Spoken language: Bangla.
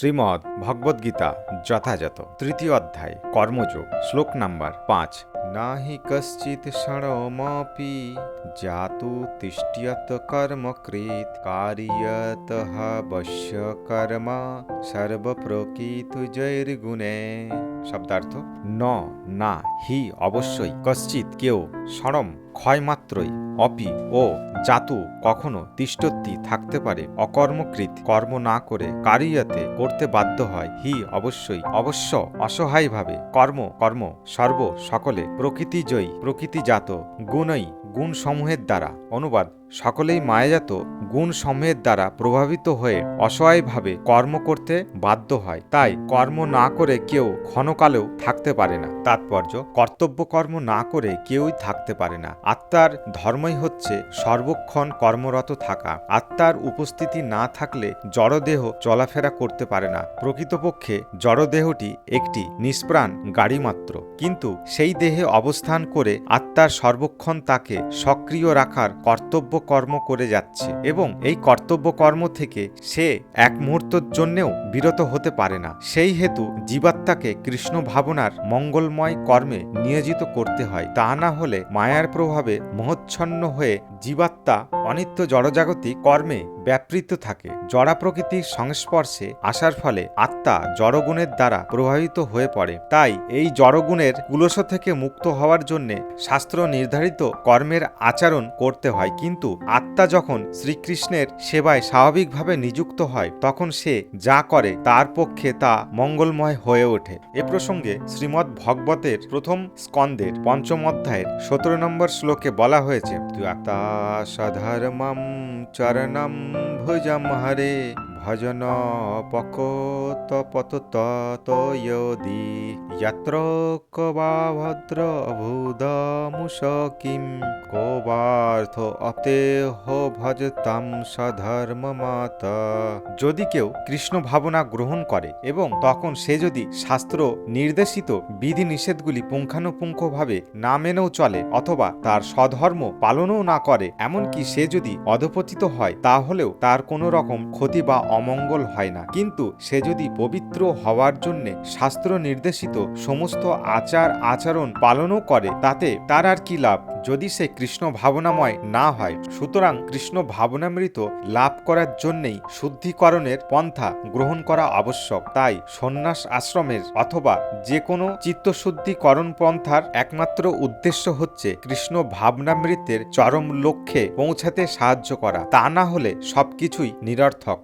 শ্রীমদ্ ভগবদ্গীতা যথাযথ। তৃতীয় অধ্যায় কর্মযোগ শ্লোক নাম্বার পাঁচ। নাহি কশ্চিৎ ক্ষণমপি জাতু তিষ্ঠ্যত কর্মকৃত কার্যত বশ্য কর্ম সর্বপ্রকৃত জৈর্গুণে। শব্দার্থ ন না হি অবশ্যই। কশ্চিৎ কেউ সরম ক্ষয়মাত্রই অপি ও জাতু কখনো তিষ্টত্তি থাকতে পারে অকর্মকৃত, কর্ম না করে কারিয়াতে করতে বাধ্য হয়। হি অবশ্যই, অবশ্য অসহায়ভাবে। কর্ম কর্ম, সর্ব সকলে প্রকৃতিজয়ী, প্রকৃতিজাত, গুণই গুণসমূহের দ্বারা। অনুবাদ, সকলেই মায়াজাত গুণ সমূহের দ্বারা প্রভাবিত হয়ে অসহায়ভাবে কর্ম করতে বাধ্য হয়। তাই কর্ম না করে কেউ ক্ষণকালেও থাকতে পারে না। তাৎপর্য, কর্তব্য কর্ম না করে কেউই থাকতে পারে না। আত্মার ধর্মই হচ্ছে সর্বক্ষণ কর্মরত থাকা। আত্মার উপস্থিতি না থাকলে জড়দেহ চলাফেরা করতে পারে না। প্রকৃতপক্ষে জড়দেহটি একটি নিষ্প্রাণ গাড়ি মাত্র। কিন্তু সেই দেহে অবস্থান করে আত্মার সর্বক্ষণ তাকে সক্রিয় রাখার কর্তব্য কর্ম করে যাচ্ছে। এবং এই কর্তব্য কর্ম থেকে সে এক মুহূর্তের জন্যেও বিরত হতে পারে না। সেই হেতু জীবাত্মাকে কৃষ্ণ ভাবনার মঙ্গলময় কর্মে নিয়োজিত করতে হয়। তা না হলে মায়ার প্রভাবে মহচ্ছন্ন হয়ে জীবাত্মা অনিত্য জড়জাগতিক কর্মে ব্যাপৃত থাকে। জড়া প্রকৃতির সংস্পর্শে আসার ফলে আত্মা জড়গুণের দ্বারা প্রভাবিত হয়ে পড়ে। তাই এই জড়গুণের কুলস থেকে মুক্ত হওয়ার জন্যে শাস্ত্র নির্ধারিত কর্মের আচরণ করতে হয়। কিন্তু আত্মা যখন শ্রীকৃষ্ণের সেবায় স্বাভাবিকভাবে নিযুক্ত হয়, তখন সে যা করে তার পক্ষে তা মঙ্গলময় হয়ে ওঠে। এ প্রসঙ্গে শ্রীমদ্ ভগবতের প্রথম স্কন্দের পঞ্চম অধ্যায়ের সতেরো নম্বর শ্লোকে বলা হয়েছে ত্যাক্তা परमं चरणं भुजं हरे। ভজন পকোত পততয়দি যত্র কবা ভদ্র অভূদমুষ কিম কোবার্থ অতেহ ভজতাম সধর্ম মাত যদি কেউ কৃষ্ণ ভাবনা গ্রহণ করে এবং তখন সে যদি শাস্ত্র নির্দেশিত বিধি নিষেধগুলি পুঙ্খানুপুঙ্খভাবে না মেনেও চলে অথবা তার সধর্ম পালনও না করে, এমনকি সে যদি অধপতিত হয়, তাহলেও তার কোনো রকম ক্ষতি বা অমঙ্গল হয় না। কিন্তু সে যদি পবিত্র হওয়ার জন্য শাস্ত্র নির্দেশিত সমস্ত আচার আচরণ পালনও করে, তাতে তার আর কি লাভ? যদি সে কৃষ্ণ ভাবনাময় না হয়, সুতরাং কৃষ্ণ ভাবনামৃত লাভ করার জন্যেই শুদ্ধিকরণের পন্থা গ্রহণ করা আবশ্যক। তাই সন্ন্যাস আশ্রমের অথবা যে কোনো চিত্তশুদ্ধিকরণ পন্থার একমাত্র উদ্দেশ্য হচ্ছে কৃষ্ণ ভাবনামৃতের চরম লক্ষ্যে পৌঁছাতে সাহায্য করা। তা না হলে সবকিছুই নিরর্থক।